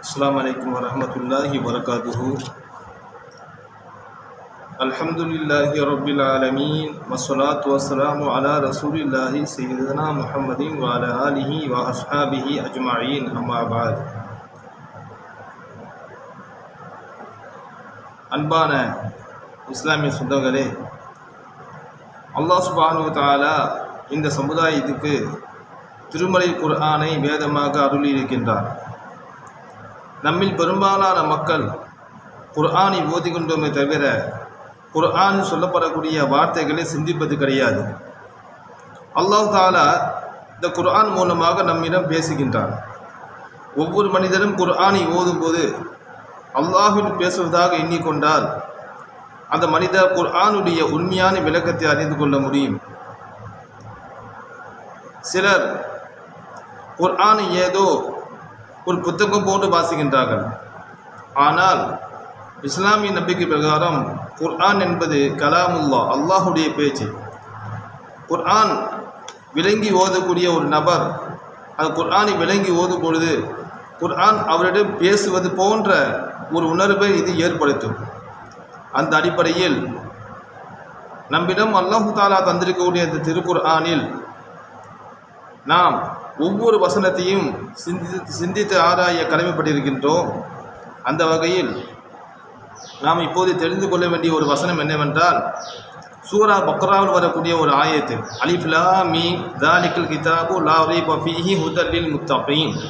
السلام عليكم ورحمة الله وبركاته الحمد لله رب العالمين والصلاة والسلام على رسول الله سيدنا محمد وعلى آله وأصحابه أجمعين أما بعد அன்பான இஸ்லாமிய சொந்தங்களே அல்லாஹ் சுபானு தாலா இந்த சமுதாயத்துக்கு திருமலை குர்ஆனை வேதமாக அருளியிருக்கின்றார் நம்மில் பெரும்பாலான மக்கள் குர்ஆனை ஓதிக்கொண்டோமே தவிர குர்ஆன் சொல்லப்படக்கூடிய வார்த்தைகளை சிந்திப்பது கிடையாது. அல்லாஹ் தாலா இந்த குர்ஆன் மூலமாக நம்மிடம் பேசுகின்றான். ஒவ்வொரு மனிதரும் குர்ஆனை ஓதும்போது அல்லாஹில் பேசுவதாக எண்ணிக்கொண்டால் அந்த மனிதர் குர்ஆனுடைய உண்மையான விளக்கத்தை அறிந்து கொள்ள முடியும். சிலர் குர்ஆனை ஏதோ ஒரு புத்தகம் போட்டு வாசிக்கின்றார்கள். ஆனால் இஸ்லாமிய நம்பிக்கை பிரகாரம் குர்ஆன் என்பது கலாமுல்லா அல்லாஹுடைய பேச்சு. குர்ஆன் விளங்கி ஓதக்கூடிய ஒரு நபர் அது குர்ஆனை விளங்கி ஓதும் பொழுது குர்ஆன் அவரிடம் பேசுவது போன்ற ஒரு உணர்வை இது ஏற்படுத்தும். அந்த அடிப்படையில் நம்மிடம் அல்லாஹு தாலா தந்திருக்கக்கூடிய இந்த திருக்குர்ஆனில் நாம் ஒவ்வொரு வசனத்தையும் சிந்தித்து சிந்தித்து ஆராய கடமைப்பட்டிருக்கின்றோம். அந்த வகையில் நாம் இப்போது தெரிந்து கொள்ள வேண்டிய ஒரு வசனம் என்னவென்றால் சூரா பக்ராவில் வரக்கூடிய ஒரு ஆயத்து அலிஃப்லா மீ தாலிக்கல் கிதாபு லா ரைப ஹுதலில் ஹுதல்லில்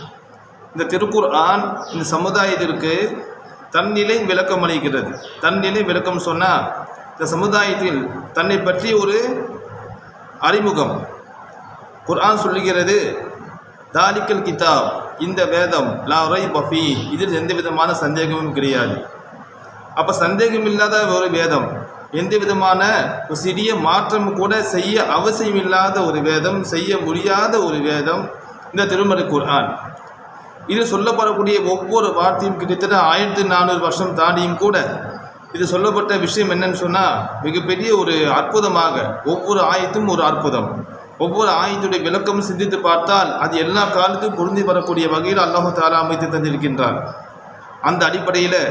இந்த திருக்குர் ஆண் இந்த சமுதாயத்திற்கு தன்னிலை விளக்கம் அளிக்கிறது. தன்னிலை விளக்கம் சொன்னால் இந்த சமுதாயத்தில் தன்னை பற்றி ஒரு அறிமுகம் குர்ஆன் சொல்லுகிறது தாலிக்கல் கிதாப் இந்த வேதம் லா ரை பஃபி இதில் எந்த விதமான சந்தேகமும் கிடையாது. அப்போ சந்தேகம் இல்லாத ஒரு வேதம் எந்த விதமான ஒரு சிறிய மாற்றம் கூட செய்ய அவசியம் இல்லாத ஒரு வேதம் செய்ய முடியாத ஒரு வேதம் இந்த திருமறை குர்ஆன். இது சொல்லப்படக்கூடிய ஒவ்வொரு வார்த்தையும் கிட்டத்தட்ட ஆயிரத்தி நானூறு வருஷம் தாண்டியும் கூட இது சொல்லப்பட்ட விஷயம் என்னன்னு சொன்னால் மிகப்பெரிய ஒரு அற்புதமாக ஒவ்வொரு ஆயத்தும் ஒரு அற்புதம். ஒவ்வொரு ஆயத்துடைய விளக்கம் சிந்தித்து பார்த்தால் அது எல்லா காலத்துக்கும் பொருந்தி வரக்கூடிய வகையில் அல்லாஹு தாலா அமைத்து தந்திருக்கின்றார் அந்த அடிப்படையில்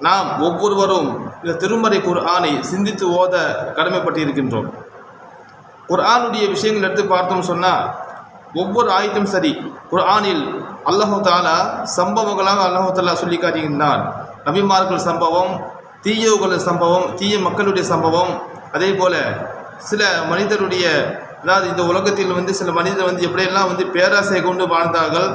நாம் ஒவ்வொருவரும் இந்த திருமறை குர்ஆனை சிந்தித்து ஓத கடமைப்பட்டு இருக்கின்றோம் குர்ஆனுடைய விஷயங்கள் எடுத்து பார்த்தோம் சொன்னால் ஒவ்வொரு ஆயத்தும் சரி குர்ஆனில் அல்லாஹு தாலா சம்பவங்களாக அல்லாஹு தாலா சொல்லி காட்டுகின்றான். நபிமார்கள் சம்பவம் தீயவர்கள் சம்பவம் தீய மக்களுடைய சம்பவம் அதே போல் சில மனிதருடைய அதாவது இந்த உலகத்தில் வந்து சில மனிதர் வந்து எப்படியெல்லாம் வந்து பேராசை கொண்டு வாழ்ந்தார்கள்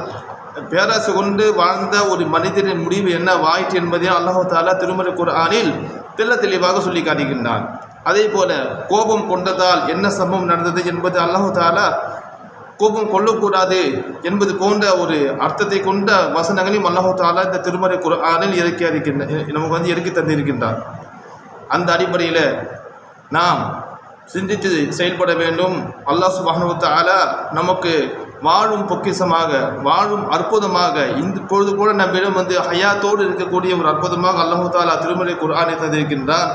பேராசை கொண்டு வாழ்ந்த ஒரு மனிதரின் முடிவு என்ன வாயிற்று என்பதையும் அல்லாஹு தாலா திருமறை குர்ஆனில் தெல்ல தெளிவாக சொல்லி காட்டுகின்றான். அதே போல கோபம் கொண்டதால் என்ன சம்பவம் நடந்தது என்பது அல்லாஹு தாலா கோபம் கொள்ளக்கூடாது என்பது போன்ற ஒரு அர்த்தத்தை கொண்ட வசனங்களையும் அல்லாஹு தாலா இந்த திருமறை குரானில் இறக்கி அறிக்கின்ற நமக்கு வந்து இறக்கி தந்திருக்கின்றார் அந்த அடிப்படையில் நாம் சிந்தித்து செயல்பட வேண்டும். அல்லாஹ் சுபானு தாலா நமக்கு வாழும் பொக்கிசமாக வாழும் அற்புதமாக இந்த பொழுது கூட நம்மிடம் வந்து ஹயாத்தோடு இருக்கக்கூடிய ஒரு அற்புதமாக அல்லாஹு தாலா திருமலை குர்ஆனை தந்திருக்கின்றார்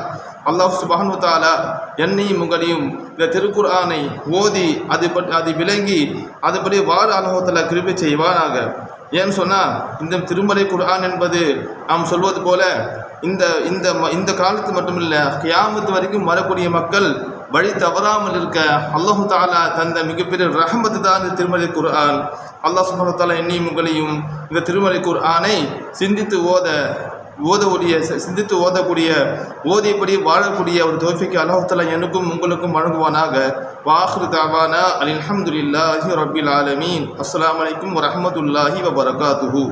அல்லாஹ் சுபானு தாலா என்னையும் உங்களையும் இந்த திருக்குர்ஆனை ஓதி அது பற்றி அது விளங்கி அதுபடி வாழ அல்லாஹாலா கிருபை செய்வானாக. ஏன்னு சொன்னால் இந்த திருமலை குர்ஆன் என்பது நாம் சொல்வது போல இந்த இந்த ம- இந்த காலத்து மட்டுமில்லை கியாமத்து வரைக்கும் வரக்கூடிய மக்கள் வழி தவறாமல் இருக்க அல்லாஹு தாலா தந்த மிகப்பெரிய ரஹமத்து தான் இந்த திருமலை குர்ஆன். அல்லாஹ் சுப்ஹானஹு என்னையும் உங்களையும் இந்த திருமலை குர்ஆனை சிந்தித்து ஓத ஓதக்கூடிய சிந்தித்து ஓதக்கூடிய ஓதியபடி வாழக்கூடிய ஒரு தோஃபிக்கு அல்லாஹ் தாலா எனக்கும் உங்களுக்கும் வழங்குவானாக. வாஹ்ரு தாவானா அல்ஹம்துலில்லாஹி ரபில் ஆலமீன். அஸ்லாம் அலைக்கும் வரமத்துல்லாஹி வபரகாத்துஹு.